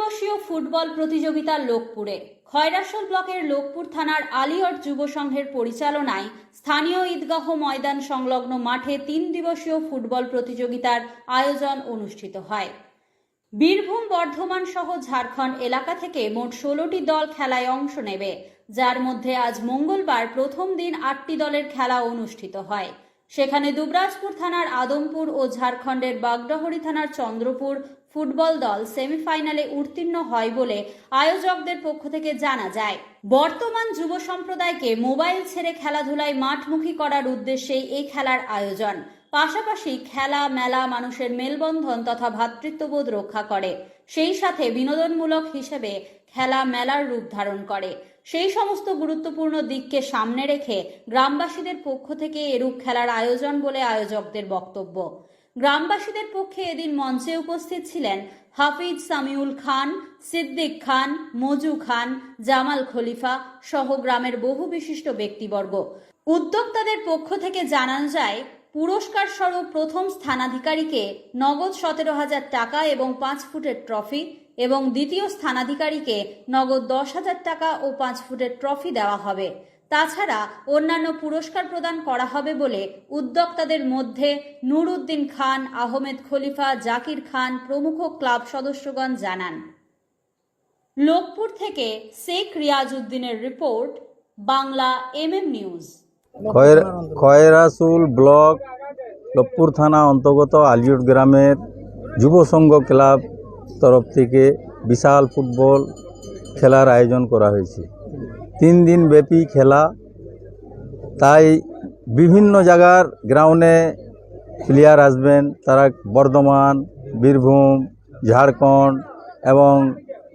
দিবসীয় football প্রতিযোগিতা লোকপুরে। খয়রাসল ব্লকের লোকপুর থানার আলিয়ট যুব সংঘের পরিচালনায় স্থানীয় ঈদগাহ ময়দান সংলগ্ন মাঠে তিন দিবসীয় ফুটবল প্রতিযোগিতার আয়োজন অনুষ্ঠিত হয়। বীরভূম বর্ধমান সহ ঝাড়খণ্ড এলাকা থেকে মোট ষোলোটি দল খেলায় অংশ নেবে, যার মধ্যে আজ মঙ্গলবার প্রথম দিন আটটি দলের খেলা অনুষ্ঠিত হয়। সেখানে দুবরাজপুর থানার আদমপুর ও ঝাড়খণ্ডের বাগডহরি থানার চন্দ্রপুর ফুটবল দল সেমিফাইনালে উত্তীর্ণ হয় বলে আয়োজকদের পক্ষ থেকে জানা যায়। বর্তমান যুব সম্প্রদায়কে মোবাইল ছেড়ে খেলাধুলায় মাঠমুখী করার উদ্দেশ্যেই এই খেলার আয়োজন। পাশাপাশি খেলা, মেলা, মানুষের মেলবন্ধন তথা ভ্রাতৃত্ববোধ রক্ষা করে। সেই সাথে বিনোদনমূলক হিসেবে খেলা, মেলার রূপ ধারণ করে। সেই সমস্ত গুরুত্বপূর্ণ দিককে সামনে রেখে গ্রামবাসীদের পক্ষ থেকে এরূপ খেলার আয়োজন বলে আয়োজকদের বক্তব্য। গ্রামবাসীদের পক্ষে এদিন মঞ্চে উপস্থিত ছিলেন হাফিজ সামিউল খান, সিদ্দিক খান, মজু খান, জামাল খলিফা সহ গ্রামের বহু বিশিষ্ট ব্যক্তিবর্গ। উদ্যোক্তাদের পক্ষ থেকে জানানো যায়, পুরস্কার স্বরূপ প্রথম স্থানাধিকারীকে নগদ সতেরো হাজার টাকা এবং পাঁচ ফুটের ট্রফি এবং দ্বিতীয় স্থানাধিকারীকে নগদ দশ হাজার টাকা ও পাঁচ ফুটের ট্রফি দেওয়া হবে। তাছাড়া অন্যান্য পুরস্কার প্রদান করা হবে বলে উদ্যোক্তাদের মধ্যে নুরউদ্দিন খান, আহমেদ খলিফা, জাকির খান প্রমুখ ক্লাব সদস্যগণ জানান। লোকপুর থেকে শেখ রিয়াজ উদ্দিনের রিপোর্ট, বাংলা এমএম নিউজ। খয়ের- খয়রাসুল ব্লক, লোকপুর থানা অন্তর্গত আলিউট গ্রামের যুব সংঘ ক্লাব তরফ থেকে বিশাল ফুটবল খেলার আয়োজন করা হয়েছে। তিন দিন ব্যাপী খেলা। তাই বিভিন্ন জায়গার গ্রাউন্ডে প্লেয়ার আসবেন। তারা বর্ধমান, বীরভূম, ঝাড়খণ্ড এবং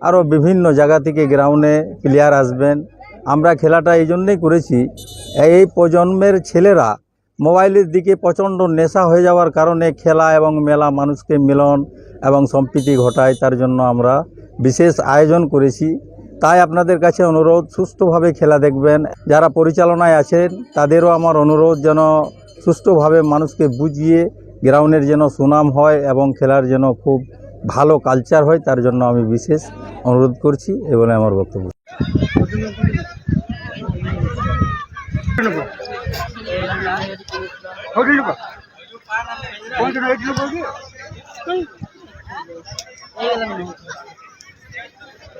আরও বিভিন্ন জায়গা থেকে গ্রাউন্ডে প্লেয়ার আসবেন। আমরা খেলাটা এই জন্যেই করেছি। এই প্রজন্মের ছেলেরা মোবাইলের দিকে প্রচণ্ড নেশা হয়ে যাওয়ার কারণে খেলা এবং মেলা মানুষকে মিলন এবং সম্প্রীতি ঘটায়। তার জন্য আমরা বিশেষ আয়োজন করেছি। তাই আপনাদের কাছে অনুরোধ, সুস্থভাবে খেলা দেখবেন। যারা পরিচালনায় আছেন, তাদেরও আমার অনুরোধ যেন সুষ্ঠুভাবে মানুষকে বুঝিয়ে গ্রাউন্ডের যেন সুনাম হয় এবং খেলার যেন খুব ভালো কালচার হয়, তার জন্য আমি বিশেষ অনুরোধ করছি এ বলে আমার বক্তব্য।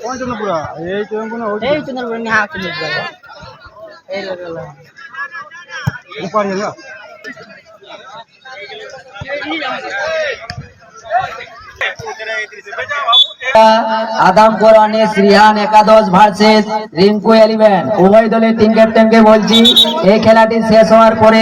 এই চন্দ্রপুর এই লাগল আদামপুর অনেক শ্রীহান একাদশ ভার্সেস রিঙ্কু এলিভেন। উভয় দলের তিন ক্যাপ্টেনকে বলছি এই খেলাটি শেষ হওয়ার পরে